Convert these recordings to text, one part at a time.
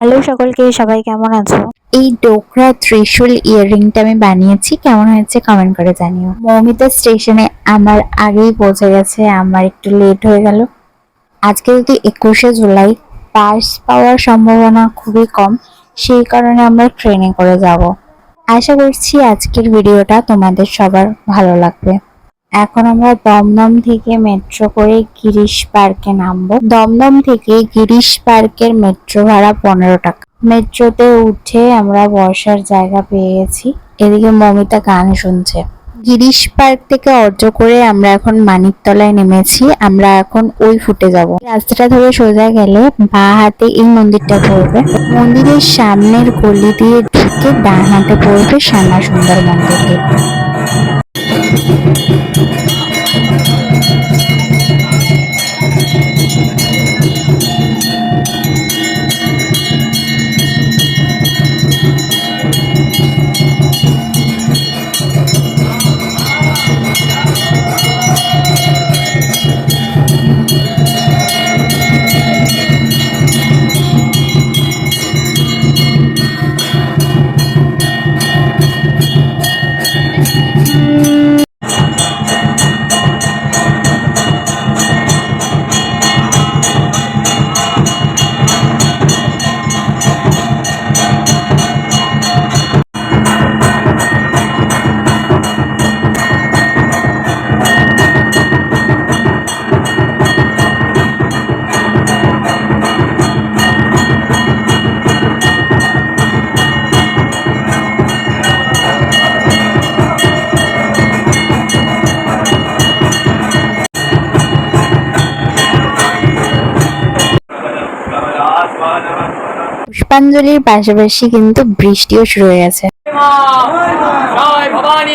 Hello সকলকে, সবাই কেমন আছো? এই ডোকরা ত্রিশূল ইয়াররিংটা আমি বানিয়েছি, কেমন হয়েছে কমেন্ট করে জানিও। মৌমিতা স্টেশনে আমার আগেই পৌঁছে গেছে, আমার একটু লেট হয়ে গেল। আজকে যদি একুশে জুলাই পাস পাওয়ার সম্ভাবনা খুবই কম, সেই কারণে আমরা ট্রেনে করে যাব। আশা করছি আজকের ভিডিওটা তোমাদের সবার ভালো লাগবে। এখন আমরা দমদম থেকে মেট্রো করে গিরিশ পার্কে নামবো। দমদম থেকে গিরিশ পার্কের মেট্রো ভাড়া পনেরো টাকা। মেট্রোতে উঠে আমরা বসার জায়গা পেয়ে গেছি। এদিকে মমিতা গান শুনছে। গিরিশ পার্ক থেকে অটো করে আমরা এখন মানিকতলায় নেমেছি। আমরা এখন ওই ফুটে যাব। রাস্তাটা ধরে সোজা গেলে বাঁ হাতে এই মন্দিরটা পড়বে। মন্দিরের সামনের গলি দিয়ে ঢুকে ডান হাতে পড়বে শ্যামা সুন্দর মন্দির どうも。পুষ্পাঞ্জলির পাশাপাশি কিন্তু বৃষ্টিও শুরু হয়ে গেছে। জয় ভবানী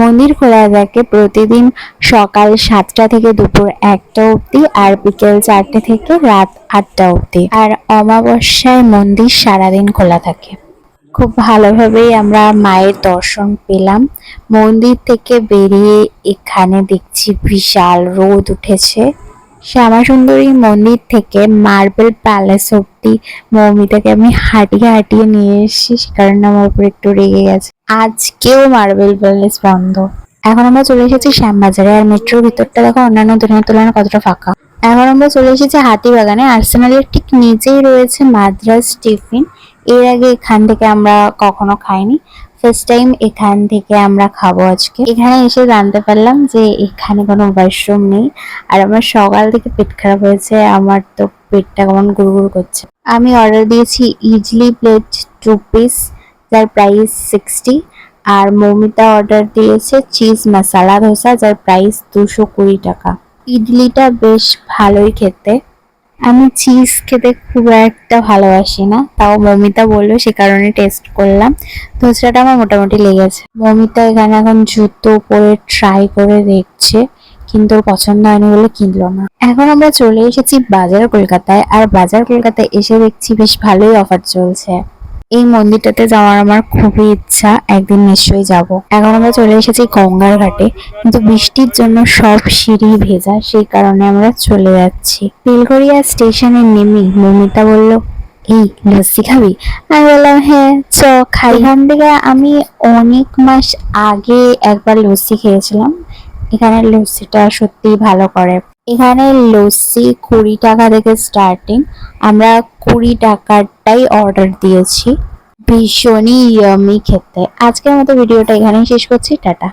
মন্দির খোলা থাকে প্রতিদিন সকাল সাতটা থেকে দুপুর একটা অবধি আর বিকেল চারটে থেকে রাত আটটা অবধি। আর অমাবস্যায় মন্দির সারাদিন খোলা থাকে। খুব ভালোভাবেই আমরা মায়ের দর্শন পেলাম। মন্দির থেকে বেরিয়ে এখানে দেখছি বিশাল রোদ উঠেছে। শ্যামা সুন্দরী মন্দির থেকে মার্বেল প্যালেস অব্দি মৌমিতাকে আমি হাঁটিয়ে হাঁটিয়ে নিয়ে এসেছি, সে কারণে আমার উপর একটু রেগে গেছে। আজকেও মার্বেল প্যালেস বন্ধ। এখন আমরা চলে এসেছি শ্যামবাজারে, আর মেট্রোর ভিতরটা দেখো, অন্যান্য দিনের তুলনায় কতটা ফাঁকা। এখন আমরা চলে এসেছি হাতিবাগানে, আর্সেনালের ঠিক নিচেই রয়েছে মাদ্রাস টিফিন। এর আগে এখান থেকে আমরা কখনো খাইনি। ফার্স্ট টাইম এখান থেকে আমরা খাব আজকে। এখানে এসে জানতে পারলাম যে এখানে কোনো ওয়াশরুম নেই। আর আমার সকাল থেকে পেট খারাপ হয়েছে, আমার তো পেটটা কেমন গুড়গুড় করছে। আমি অর্ডার দিয়েছি ইডলি প্লেট টু পিস যার প্রাইস সিক্সটি আর মৌমিতা অর্ডার দিয়েছে চিজ মশালা ধোসা যার প্রাইস দুশো কুড়ি টাকা। ইডলিটা বেশ ভালোই খেতে। আমি চিজ খেতে খুব একটা ভালোবাসি না, তাও মমিতা বলল সে কারণে টেস্ট করলাম। ধোসরাটা আমার মোটামুটি লেগেছে। মমিতা এখানে এখন জুতো পরে ট্রাই করে দেখছে, কিন্তু ওর পছন্দ হয়নি বলে কিনলো না। এখন আমরা চলে এসেছি বাজার কলকাতায়, আর বাজার কলকাতায় এসে দেখছি বেশ ভালোই অফার চলছে। এই মন্দিরটাতে যাওয়ার আমার খুবই ইচ্ছা, একদিন নিশ্চয়ই যাব। এখন আমরা চলে এসেছি গঙ্গার ঘাটে, কিন্তু বৃষ্টির জন্য সব সিঁড়ি ভেজা, সেই কারণে আমরা চলে যাচ্ছি। বেলগড়িয়া স্টেশনে নেমে মমিতা বলল, এই, লস্যি খাবি? আমি বললাম হ্যাঁ চ, খাই। এখান থেকে আমি অনেক মাস আগে একবার লস্যি খেয়েছিলাম। এখানে লস্যিটা সত্যিই ভালো করে। এখানে লস্যি কুড়ি টাকা থেকে স্টার্টিং আমরা কুড়ি টাকারটাই অর্ডার দিয়েছি। ভীষণই ইয়ামি খেতে। আজকের মতো ভিডিওটা এখানেই শেষ করছি, টাটা।